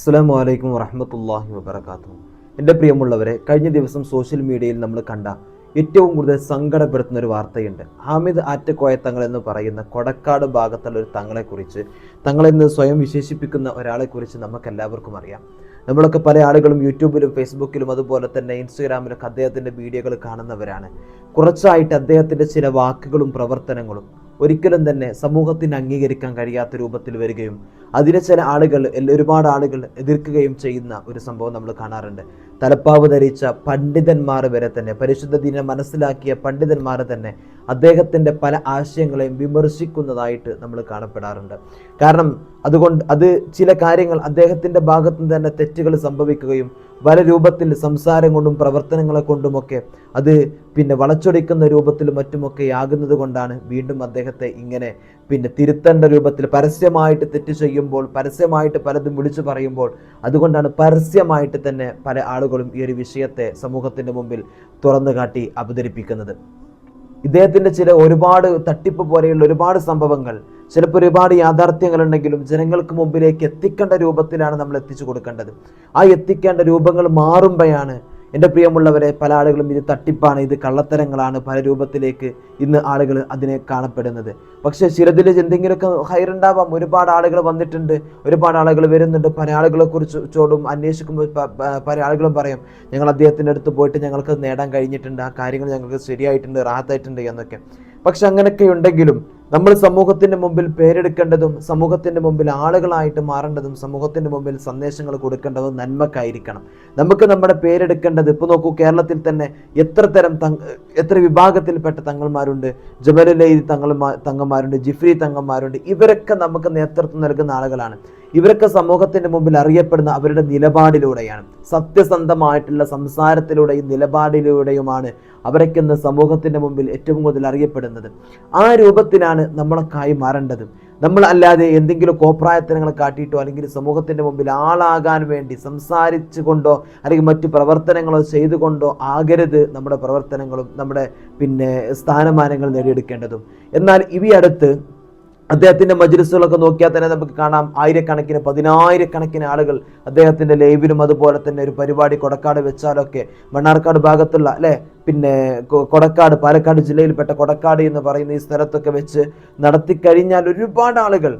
അസ്സാം വലൈക്കും വറഹമത്തല്ലാഹി വബർക്കാത്തു എന്റെ പ്രിയമുള്ളവരെ കഴിഞ്ഞ ദിവസം സോഷ്യൽ മീഡിയയിൽ നമ്മൾ കണ്ട ഏറ്റവും കൂടുതൽ സങ്കടപ്പെടുത്തുന്ന ഒരു വാർത്തയുണ്ട്. ഹാമിദ് ആറ്റക്കോയ തങ്ങൾ എന്ന് പറയുന്ന കൊടക്കാട് ഭാഗത്തുള്ള ഒരു തങ്ങളെക്കുറിച്ച് തങ്ങളെന്ന് സ്വയം വിശേഷിപ്പിക്കുന്ന ഒരാളെക്കുറിച്ച് നമുക്ക് എല്ലാവർക്കും അറിയാം. നമ്മളൊക്കെ പല ആളുകളും യൂട്യൂബിലും ഫേസ്ബുക്കിലും അതുപോലെ തന്നെ ഇൻസ്റ്റഗ്രാമിലൊക്കെ അദ്ദേഹത്തിന്റെ വീഡിയോകൾ കാണുന്നവരാണ്. കുറച്ചായിട്ട് അദ്ദേഹത്തിന്റെ ചില വാക്കുകളും പ്രവർത്തനങ്ങളും ഒരിക്കലും തന്നെ സമൂഹത്തിന് അംഗീകരിക്കാൻ കഴിയാത്ത രൂപത്തിൽ വരികയും അതിനെ ചില ആളുകൾ ഒരുപാട് ആളുകൾ എതിർക്കുകയും ചെയ്യുന്ന ഒരു സംഭവം നമ്മൾ കാണാറുണ്ട്. തലപ്പാവ് ധരിച്ച പണ്ഡിതന്മാർ വരെ തന്നെ പരിശുദ്ധ ദിനം മനസ്സിലാക്കിയ പണ്ഡിതന്മാർ തന്നെ അദ്ദേഹത്തിന്റെ പല ആശയങ്ങളെയും വിമർശിക്കുന്നതായിട്ട് നമ്മൾ കാണപ്പെടാറുണ്ട്. കാരണം അതുകൊണ്ട് അത് ചില കാര്യങ്ങൾ അദ്ദേഹത്തിന്റെ ഭാഗത്തു നിന്ന് തന്നെ തെറ്റുകൾ സംഭവിക്കുകയും പല രൂപത്തിൽ സംസാരം കൊണ്ടും പ്രവർത്തനങ്ങളെ കൊണ്ടുമൊക്കെ അത് പിന്നെ വളച്ചൊടിക്കുന്ന രൂപത്തിലും മറ്റുമൊക്കെ ആകുന്നത് കൊണ്ടാണ് വീണ്ടും അദ്ദേഹത്തെ ഇങ്ങനെ പിന്നെ തിരുത്തേണ്ട രൂപത്തിൽ പരസ്യമായിട്ട് തെറ്റ് ചെയ്യുമ്പോൾ പരസ്യമായിട്ട് പലതും വിളിച്ചു പറയുമ്പോൾ അതുകൊണ്ടാണ് പരസ്യമായിട്ട് തന്നെ പല ആളുകളും ഈ ഒരു വിഷയത്തെ സമൂഹത്തിന്റെ മുമ്പിൽ തുറന്നു കാട്ടി അവതരിപ്പിക്കുന്നത്. ഇദ്ദേഹത്തിന്റെ ചില ഒരുപാട് തട്ടിപ്പ് പോലെയുള്ള ഒരുപാട് സംഭവങ്ങൾ ചിലപ്പോൾ ഒരുപാട് യാഥാർത്ഥ്യങ്ങൾ ഉണ്ടെങ്കിലും ജനങ്ങൾക്ക് മുമ്പിലേക്ക് എത്തിക്കേണ്ട രൂപത്തിലാണ് നമ്മൾ എത്തിച്ചു കൊടുക്കേണ്ടത്. ആ എത്തിക്കേണ്ട രൂപങ്ങൾ മാറുമ്പോഴാണ് എന്റെ പ്രിയമുള്ളവരെ പല ആളുകളും ഇത് തട്ടിപ്പാണ് ഇത് കള്ളത്തരങ്ങളാണ് പല രൂപത്തിലേക്ക് ഇന്ന് ആളുകൾ അതിനെ കാണപ്പെടുന്നത്. പക്ഷേ ചിലതിൽ എന്തെങ്കിലുമൊക്കെ ഹൈറുണ്ടാവാം. ഒരുപാട് ആളുകൾ വന്നിട്ടുണ്ട് ഒരുപാട് ആളുകൾ വരുന്നുണ്ട്. പല ആളുകളെ കുറിച്ച് ചോടും അന്വേഷിക്കുമ്പോൾ പല ആളുകളും പറയും ഞങ്ങൾ അദ്ദേഹത്തിന്റെ അടുത്ത് പോയിട്ട് ഞങ്ങൾക്ക് നേടാൻ കഴിഞ്ഞിട്ടുണ്ട്. ആ കാര്യങ്ങൾ ഞങ്ങൾക്ക് ശരിയായിട്ടുണ്ട് റാത്തായിട്ടുണ്ട് എന്നൊക്കെ. പക്ഷെ അങ്ങനെയൊക്കെ ഉണ്ടെങ്കിലും നമ്മൾ സമൂഹത്തിന്റെ മുമ്പിൽ പേരെടുക്കേണ്ടതും സമൂഹത്തിന്റെ മുമ്പിൽ ആളുകളായിട്ട് മാറേണ്ടതും സമൂഹത്തിന്റെ മുമ്പിൽ സന്ദേശങ്ങൾ കൊടുക്കേണ്ടതും നന്മക്കായിരിക്കണം. നമുക്ക് നമ്മുടെ പേരെടുക്കേണ്ടത് ഇപ്പോൾ നോക്കൂ കേരളത്തിൽ തന്നെ എത്ര തരം എത്ര വിഭാഗത്തിൽപ്പെട്ട തങ്ങന്മാരുണ്ട് ജബലുലൈദ് തങ്ങൾ തങ്ങന്മാരുണ്ട് ജിഫ്രി തങ്ങന്മാരുണ്ട്. ഇവരൊക്കെ നമുക്ക് നേതൃത്വം നൽകുന്ന ആളുകളാണ്. ഇവരൊക്കെ സമൂഹത്തിന്റെ മുമ്പിൽ അറിയപ്പെടുന്ന അവരുടെ നിലപാടിലൂടെയാണ്. സത്യസന്ധമായിട്ടുള്ള സംസാരത്തിലൂടെയും നിലപാടിലൂടെയുമാണ് അവരൊക്കെ ഇന്ന് സമൂഹത്തിന്റെ മുമ്പിൽ ഏറ്റവും കൂടുതൽ അറിയപ്പെടുന്നത്. ആ രൂപത്തിലാണ് നമ്മളൊക്കായി മാറേണ്ടത്. നമ്മൾ അല്ലാതെ എന്തെങ്കിലും കോപ്രായത്തനങ്ങൾ കാട്ടിയിട്ടോ അല്ലെങ്കിൽ സമൂഹത്തിന്റെ മുമ്പിൽ ആളാകാൻ വേണ്ടി സംസാരിച്ചു കൊണ്ടോ അല്ലെങ്കിൽ മറ്റു പ്രവർത്തനങ്ങളോ ചെയ്തുകൊണ്ടോ ആകരുത് നമ്മുടെ പ്രവർത്തനങ്ങളും നമ്മുടെ പിന്നെ സ്ഥാനമാനങ്ങൾ നേടിയെടുക്കേണ്ടതും. എന്നാൽ ഈ അടുത്ത് അദ്ദേഹത്തിന്റെ മജ്ലിസുകളൊക്കെ നോക്കിയാൽ തന്നെ നമുക്ക് കാണാം ആയിരക്കണക്കിന് പതിനായിരക്കണക്കിന് ആളുകൾ അദ്ദേഹത്തിന്റെ ലൈവിലും അതുപോലെ തന്നെ ഒരു പരിപാടി കൊടക്കാട് വെച്ചാലൊക്കെ മണ്ണാർക്കാട് ഭാഗത്തുള്ള അല്ലെ? പിന്നെ കൊടക്കാട് പാലക്കാട് ജില്ലയിൽപ്പെട്ട കൊടക്കാട് എന്ന് പറയുന്ന ഈ സ്ഥലത്തൊക്കെ വെച്ച് നടത്തി കഴിഞ്ഞാൽ ഒരുപാട് ആളുകൾ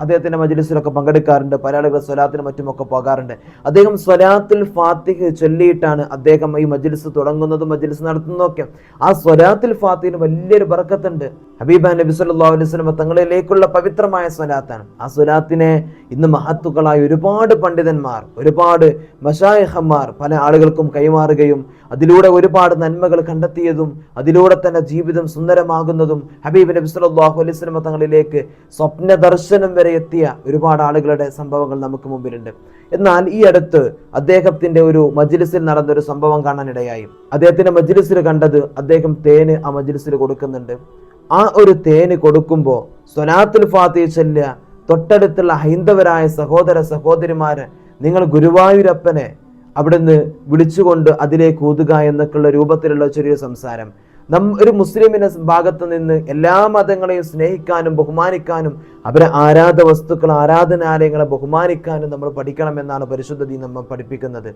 അദ്ദേഹത്തിന്റെ മജ്ലിസിലൊക്കെ പങ്കെടുക്കാറുണ്ട് പല ആളുകൾ സ്വലാത്തിനും മറ്റുമൊക്കെ പോകാറുണ്ട്. അദ്ദേഹം സ്വലാത്തിൽ ഫാത്തിഹ് ചൊല്ലിയിട്ടാണ് അദ്ദേഹം ഈ മജ്ലിസ് തുടങ്ങുന്നതും മജ്ലിസ് നടത്തുന്നതൊക്കെ ആ സ്വലാത്തിൽ ഫാത്തിഹിന് വലിയൊരു ബർക്കത്തുണ്ട്. ഹബീബ നബി സല്ലല്ലാഹു അലൈഹി വസല്ലം തങ്ങളിലേക്കുള്ള പവിത്രമായ സ്വലാത്താണ്. ആ സ്വലാത്തിനെ ഇന്ന് മഹത്തുക്കളായ ഒരുപാട് പണ്ഡിതന്മാർ ഒരുപാട് മഷായഹന്മാർ പല ആളുകൾക്കും കൈമാറുകയും അതിലൂടെ ഒരുപാട് നന്മകൾ കണ്ടെത്തിയതും അതിലൂടെ തന്നെ ജീവിതം സുന്ദരമാകുന്നതും ഹബീബ് നബി സല്ലല്ലാഹു അലൈഹി വസല്ലം തങ്ങളിലേക്ക് സ്വപ്ന ദർശനം വരെ എത്തിയ ഒരുപാട് ആളുകളുടെ സംഭവങ്ങൾ നമുക്ക് മുമ്പിലുണ്ട്. എന്നാൽ ഈ അടുത്ത് അദ്ദേഹത്തിന്റെ ഒരു മജ്ലിസിൽ നടന്നൊരു സംഭവം കാണാനിടയായി. അദ്ദേഹത്തിന്റെ മജ്ലിസിൽ കണ്ടത് അദ്ദേഹം തേന് ആ മജ്ലിസിൽ കൊടുക്കുന്നുണ്ട്. ആ ഒരു തേന് കൊടുക്കുമ്പോൾ സ്വലാത്തുൽ ഫാത്തി ചൊല്ലുക. തൊട്ടടുത്തുള്ള ഹൈന്ദവരായ സഹോദര സഹോദരിമാര് നിങ്ങൾ ഗുരുവായൂരപ്പനെ അവിടുന്ന് വിളിച്ചുകൊണ്ട് അതിലേക്ക് ഊതുക എന്നൊക്കെയുള്ള രൂപത്തിലുള്ള ചെറിയ സംസാരം. നം ഒരു മുസ്ലിമിന്റെ ഭാഗത്ത് നിന്ന് എല്ലാ മതങ്ങളെയും സ്നേഹിക്കാനും ബഹുമാനിക്കാനും അവരെ ആരാധ വസ്തുക്കൾ ആരാധനാലയങ്ങളെ ബഹുമാനിക്കാനും നമ്മൾ പഠിക്കണമെന്നാണ് പരിശുദ്ധ ദീൻ നമ്മൾ പഠിപ്പിക്കുന്നത്.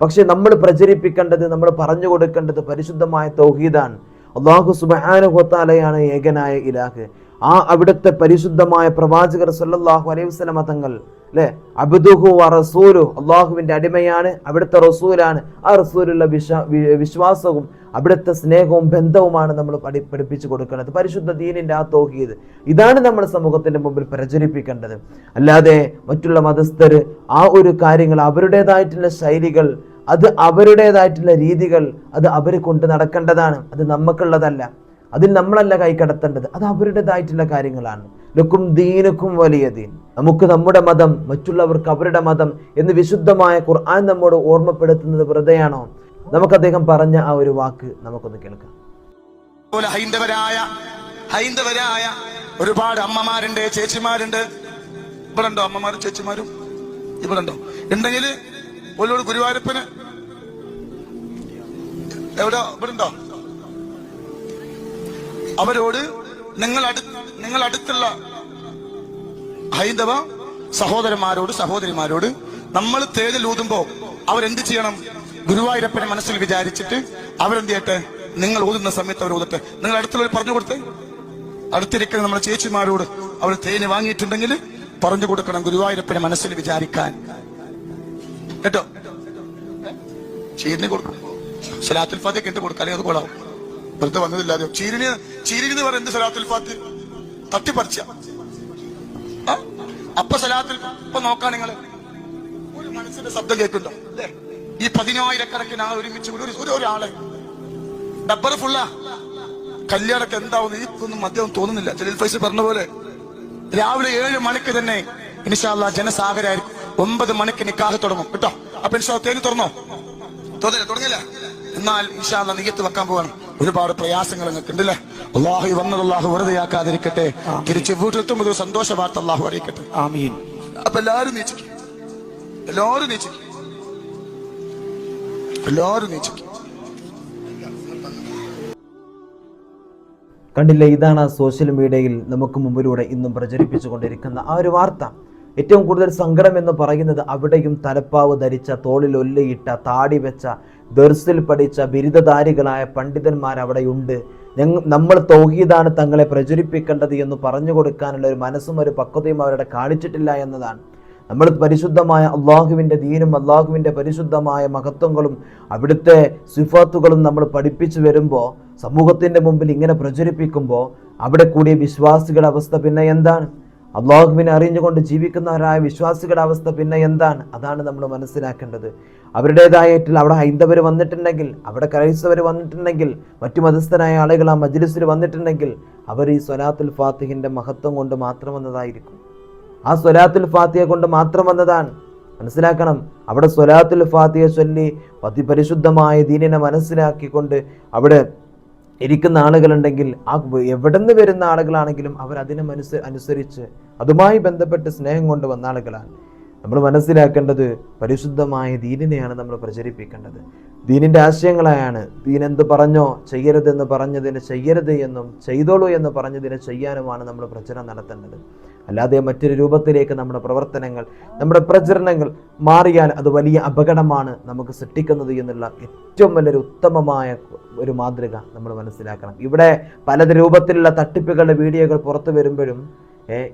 പക്ഷെ നമ്മൾ പ്രചരിപ്പിക്കേണ്ടത് നമ്മൾ പറഞ്ഞു കൊടുക്കേണ്ടത് പരിശുദ്ധമായ തൗഹീദാണ്. അള്ളാഹു സുബാനുഹത്താലയാണ് ഏകനായ ഇലാഹ്. ആ അവിടുത്തെ പരിശുദ്ധമായ പ്രവാചകർ സല്ലാഹു അലൈഹി വസല്ലമ തങ്ങൾ അല്ലെ അബുദുഹു ആ റസൂലു അള്ളാഹുവിന്റെ അടിമയാണ് അവിടുത്തെ റസൂലാണ്. ആ റസൂലുള്ള വിശ്വാ വിശ്വാസവും അവിടുത്തെ സ്നേഹവും ബന്ധവുമാണ് നമ്മൾ പഠി പഠിപ്പിച്ചു കൊടുക്കേണ്ടത് പരിശുദ്ധ ദീനിന്റെ ആ തൗഹീദ്. ഇതാണ് നമ്മൾ സമൂഹത്തിന്റെ മുമ്പിൽ പ്രചരിപ്പിക്കേണ്ടത്. അല്ലാതെ മറ്റുള്ള മതസ്ഥർ ആ ഒരു കാര്യങ്ങൾ അവരുടേതായിട്ടുള്ള ശൈലികൾ അത് അവരുടേതായിട്ടുള്ള രീതികൾ അത് അവർ കൊണ്ട് നടക്കേണ്ടതാണ്. അത് നമുക്കുള്ളതല്ല അതിൽ നമ്മളല്ല കൈ കടത്തേണ്ടത്. അത് അവരുടേതായിട്ടുള്ള കാര്യങ്ങളാണ്. ലക്കും ദീനക്കും വലിയ ദീൻ. നമുക്ക് നമ്മുടെ മതം മറ്റുള്ളവർക്ക് അവരുടെ മതം എന്ന് വിശുദ്ധമായ ഖുർആൻ നമ്മോട് ഓർമ്മപ്പെടുത്തുന്നത് വെറുതെയാണോ? നമുക്ക് അദ്ദേഹം പറഞ്ഞ ആ ഒരു വാക്ക് നമുക്കൊന്ന് കേൾക്കാം. ഹൈന്ദവരായ ഹൈന്ദവരായ ഒരുപാട് അമ്മമാരുണ്ട് ചേച്ചിമാരുണ്ട്. ഇവിടെ ഉണ്ടോ അമ്മമാരും ചേച്ചിമാരും? ഇവിടെ ഉണ്ടോ ഉണ്ടെങ്കിൽ ഒരു ഗുരുവായൂരപ്പന്. എവിടെ? ഇവിടെ ഉണ്ടോ അവരോട് നിങ്ങൾ നിങ്ങൾ അടുത്തുള്ള ഹൈന്ദവ സഹോദരന്മാരോട് സഹോദരിമാരോട് നമ്മൾ തേനിൽ ഊതുമ്പോ അവരെന്ത് ചെയ്യണം? ഗുരുവായൂരപ്പനെ മനസ്സിൽ വിചാരിച്ചിട്ട് അവരെന്ത് ചെയ്യട്ടെ? നിങ്ങൾ ഊതുന്ന സമയത്ത് അവർ ഊതട്ടെ. നിങ്ങൾ അടുത്തുള്ളവർ പറഞ്ഞു കൊടുത്തേ. അടുത്തിരിക്കുന്ന നമ്മുടെ ചേച്ചിമാരോട് അവർ തേന് വാങ്ങിയിട്ടുണ്ടെങ്കിൽ പറഞ്ഞു കൊടുക്കണം ഗുരുവായൂരപ്പനെ മനസ്സിൽ വിചാരിക്കാൻ. കേട്ടോ? ചീരിന് കൊടുക്കും സലാത്തുൽ ഫാത്തി ഇട്ട് കൊടുക്കാലേ അത് കൊള്ളാവും വെറുതെ വന്നതില്ലാതെ ചീരിന് ചീരിന് പറയുന്നത് സലാത്തുൽ ഫാത്തി തട്ടിപ്പറിച്ച. ആ? അപ്പൊ സലാത്തിൽ ഇപ്പൊ നോക്കാം നിങ്ങൾ ഒരു മനസ്സിന്റെ ശബ്ദം കേൾക്കുന്നുണ്ടോ? ഈ പതിനായിരക്കണക്കിന് ആൾ ഒരുമിച്ച് ഒരു ഒരാളെ. ഡബ്ബർ ഫുള്ള. കല്യാണൊക്കെ എന്താവുന്നു? ഈ ഒന്നും മദ്യം തോന്നുന്നില്ല. ജലീൽ ഫൈസ് പറഞ്ഞ പോലെ രാവിലെ ഏഴ് മണിക്ക് തന്നെ ഇനിഷാല്ല ജനസാഗരായിരിക്കും. ഒമ്പത് മണിക്ക് നിക്കാഹ് തുടങ്ങും. കേട്ടോ? അപ്പൊ ഇൻഷാ തേനി തുറന്നോ? തോന്നില്ല തുടങ്ങില്ല എന്നാൽ ഇൻഷാല്ല നീയത്ത് വെക്കാൻ പോവാണ്. ഒരുപാട് പ്രയാസങ്ങൾ നിങ്ങൾക്ക് ഉണ്ടല്ലേ അള്ളാഹു വന്നത് അള്ളാഹു വെറുതെയാക്കാതിരിക്കട്ടെ തിരിച്ച് വീട്ടിലെത്തുമ്പോൾ ഒരു സന്തോഷ വാർത്ത അള്ളാഹു അറിയിക്കട്ടെ. ആമീൻ. അപ്പൊ എല്ലാരും നീച്ചിക്ക്. എല്ലാരും നീച്ചിക്ക്. എല്ലാരും നീച്ചിക്ക്. കണ്ടില്ലേ ഇതാണ് ആ സോഷ്യൽ മീഡിയയിൽ നമുക്ക് മുമ്പിലൂടെ ഇന്നും പ്രചരിപ്പിച്ചുകൊണ്ടിരിക്കുന്ന ആ ഒരു വാർത്ത. ഏറ്റവും കൂടുതൽ സങ്കടം എന്ന് പറയുന്നത് അവിടെയും തലപ്പാവ് ധരിച്ച തോളിൽ ഒല്ലയിട്ട താടി വെച്ച ദർസിൽ പഠിച്ച ബിരുദധാരികളായ പണ്ഡിതന്മാർ അവിടെയുണ്ട്. ഞങ്ങൾ നമ്മൾ തൗഹീദാണ് തങ്ങളെ പ്രചരിപ്പിക്കേണ്ടത് എന്ന് പറഞ്ഞു കൊടുക്കാനുള്ള ഒരു മനസ്സും ഒരു പക്വതയും അവരുടെ കാണിച്ചിട്ടില്ല എന്നതാണ്. നമ്മൾ പരിശുദ്ധമായ അള്ളാഹുവിന്റെ ദീനും അള്ളാഹുവിന്റെ പരിശുദ്ധമായ മഹത്വങ്ങളും അവിടുത്തെ സിഫാത്തുകളും നമ്മൾ പഠിപ്പിച്ചു വരുമ്പോൾ സമൂഹത്തിന്റെ മുമ്പിൽ ഇങ്ങനെ പ്രചരിപ്പിക്കുമ്പോൾ അവിടെ കൂടിയ വിശ്വാസികളുടെ അവസ്ഥ പിന്നെ എന്താണ്? അള്ളാഹുവിനെ അറിഞ്ഞുകൊണ്ട് ജീവിക്കുന്നവരായ വിശ്വാസികളുടെ അവസ്ഥ പിന്നെ എന്താണ്? അതാണ് നമ്മൾ മനസ്സിലാക്കേണ്ടത്. അവരുടേതായിട്ടുള്ള അവിടെ ഹൈന്ദവർ വന്നിട്ടുണ്ടെങ്കിൽ അവിടെ ക്രൈസ്തവർ വന്നിട്ടുണ്ടെങ്കിൽ മറ്റു മതസ്ഥരായ ആളുകൾ ആ മജ്ലിസിൽ വന്നിട്ടുണ്ടെങ്കിൽ അവർ ഈ സ്വലാത്തുൽ ഫാത്തിഹിന്റെ മഹത്വം കൊണ്ട് മാത്രം വന്നതായിരിക്കും. ആ സ്വലാത്തുൽ ഫാത്തിഹ കൊണ്ട് മാത്രം വന്നതാണ്. മനസ്സിലാക്കണം അവിടെ സ്വലാത്തുൽ ഫാത്തിഹ ചൊല്ലി അതിപരിശുദ്ധമായ ദീനിനെ മനസ്സിലാക്കിക്കൊണ്ട് അവിടെ ഇരിക്കുന്ന ആളുകളുണ്ടെങ്കിൽ ആ എവിടെ നിന്ന് വരുന്ന ആളുകളാണെങ്കിലും അവർ അതിനെ മനസ്സ് അനുസരിച്ച് അതുമായി ബന്ധപ്പെട്ട് സ്നേഹം കൊണ്ട് വന്ന ആളുകളാണ്. നമ്മൾ മനസ്സിലാക്കേണ്ടത് പരിശുദ്ധമായ ദീനിനെയാണ് നമ്മൾ പ്രചരിപ്പിക്കേണ്ടത്. ദീനിന്റെ ആശയങ്ങളായാണ് ദീൻ എന്ത് പറഞ്ഞോ ചെയ്യരുതെന്ന് പറഞ്ഞതിന് ചെയ്യരുത് എന്നും ചെയ്തോളൂ എന്ന് പറഞ്ഞതിന് ചെയ്യാനുമാണ് നമ്മൾ പ്രചരണം നടത്തേണ്ടത്. അല്ലാതെ മറ്റൊരു രൂപത്തിലേക്ക് നമ്മുടെ പ്രവർത്തനങ്ങൾ നമ്മുടെ പ്രചരണങ്ങൾ മാറിയാൽ അത് വലിയ അപകടമാണ് നമുക്ക് സൃഷ്ടിക്കുന്നത് എന്നുള്ള ഏറ്റവും വലിയൊരു ഉത്തമമായ ഒരു മാതൃക നമ്മൾ മനസ്സിലാക്കണം. ഇവിടെ പല രൂപത്തിലുള്ള തട്ടിപ്പുകളുടെ വീഡിയോകൾ പുറത്തു വരുമ്പോഴും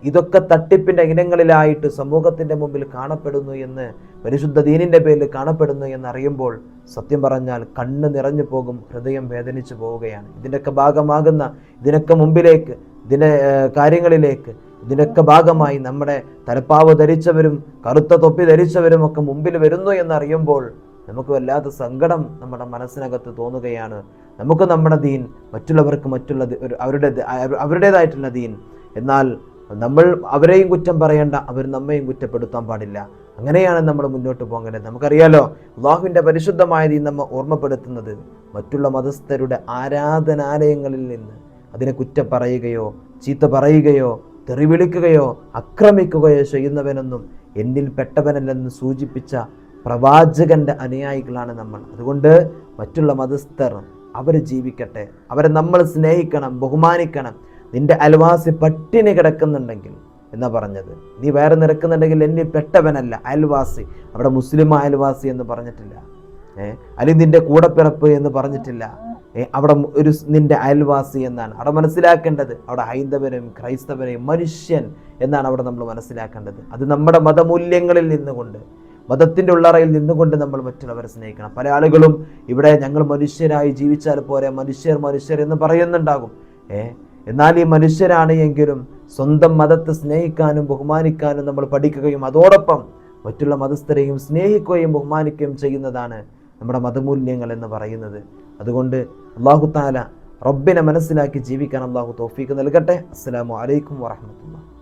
ഇതൊക്കെ തട്ടിപ്പിന്റെ ഇനങ്ങളിലായിട്ട് സമൂഹത്തിന്റെ മുമ്പിൽ കാണപ്പെടുന്നു എന്ന് പരിശുദ്ധ ദീനിന്റെ പേരിൽ കാണപ്പെടുന്നു എന്നറിയുമ്പോൾ സത്യം പറഞ്ഞാൽ കണ്ണ് നിറഞ്ഞു പോകും ഹൃദയം വേദനിച്ചു പോവുകയാണ്. ഇതിന്റെയൊക്കെ ഭാഗമാകുന്ന ഇതിനൊക്കെ മുമ്പിലേക്ക് ഇതിനെ കാര്യങ്ങളിലേക്ക് ഇതിനൊക്കെ ഭാഗമായി നമ്മുടെ തലപ്പാവ് ധരിച്ചവരും കറുത്ത തൊപ്പി ധരിച്ചവരും ഒക്കെ മുമ്പിൽ വരുന്നു എന്നറിയുമ്പോൾ നമുക്ക് വല്ലാത്ത സങ്കടം നമ്മുടെ മനസ്സിനകത്ത് തോന്നുകയാണ്. നമുക്ക് നമ്മുടെ ദീൻ മറ്റുള്ളവർക്ക് മറ്റുള്ള അവരുടെ അവരുടേതായിട്ടുള്ള ദീൻ. എന്നാൽ നമ്മൾ അവരെയും കുറ്റം പറയേണ്ട അവർ നമ്മയും കുറ്റപ്പെടുത്താൻ പാടില്ല. അങ്ങനെയാണ് നമ്മൾ മുന്നോട്ട് പോകേണ്ടത്. നമുക്കറിയാലോ അള്ളാഹുവിന്റെ പരിശുദ്ധമായ ദീൻ നമ്മൾ ഓർമ്മപ്പെടുത്തുന്നത് മറ്റുള്ള മതസ്ഥരുടെ ആരാധനാലയങ്ങളിൽ നിന്ന്. അതിനെ കുറ്റം പറയുകയോ ചീത്ത പറയുകയോ തെറിവിളിക്കുകയോ ആക്രമിക്കുകയോ ചെയ്യുന്നവനൊന്നും എന്നിൽ പെട്ടവനല്ലെന്ന് സൂചിപ്പിച്ച പ്രവാചകന്റെ അനുയായികളാണ് നമ്മൾ. അതുകൊണ്ട് മറ്റുള്ള മതസ്ഥർ അവർ ജീവിക്കട്ടെ. അവരെ നമ്മൾ സ്നേഹിക്കണം ബഹുമാനിക്കണം. നിന്റെ അയൽവാസി പട്ടിണി കിടക്കുന്നുണ്ടെങ്കിൽ എന്നാ പറഞ്ഞത്. നീ വേറെ നിരക്കുന്നുണ്ടെങ്കിൽ എന്നിൽ പെട്ടവനല്ല അയൽവാസി. അവിടെ മുസ്ലിം അയൽവാസി എന്ന് പറഞ്ഞിട്ടില്ല. അല്ലെങ്കിൽ നിന്റെ കൂടപ്പിറപ്പ് എന്ന് പറഞ്ഞിട്ടില്ല. ഏഹ് അവിടെ ഒരു നിന്റെ അയൽവാസി എന്നാണ്. അവിടെ മനസ്സിലാക്കേണ്ടത് അവിടെ ഹൈന്ദവരെയും ക്രൈസ്തവരെയും മനുഷ്യൻ എന്നാണ് അവിടെ നമ്മൾ മനസ്സിലാക്കേണ്ടത്. അത് നമ്മുടെ മതമൂല്യങ്ങളിൽ നിന്നുകൊണ്ട് മതത്തിന്റെ ഉള്ളറയിൽ നിന്നുകൊണ്ട് നമ്മൾ മറ്റുള്ളവരെ സ്നേഹിക്കണം. പല ആളുകളും ഇവിടെ ഞങ്ങൾ മനുഷ്യരായി ജീവിച്ചാൽ പോരെ മനുഷ്യർ മനുഷ്യർ എന്ന് പറയുന്നുണ്ടാകും. ഏ എന്നാൽ ഈ മനുഷ്യരാണ് എങ്കിലും സ്വന്തം മതത്തെ സ്നേഹിക്കാനും ബഹുമാനിക്കാനും നമ്മൾ പഠിക്കുകയും അതോടൊപ്പം മറ്റുള്ള മതസ്ഥരെയും സ്നേഹിക്കുകയും ബഹുമാനിക്കുകയും ചെയ്യുന്നതാണ് നമ്മുടെ മതമൂല്യങ്ങൾ എന്ന് പറയുന്നത്. അതുകൊണ്ട് അള്ളാഹു താല റബ്ബിനെ മനസ്സിലാക്കി ജീവിക്കാൻ അള്ളാഹു തോഫീക്ക് നൽകട്ടെ. അസ്സാം വലൈക്കും വറഹമത്തുള്ള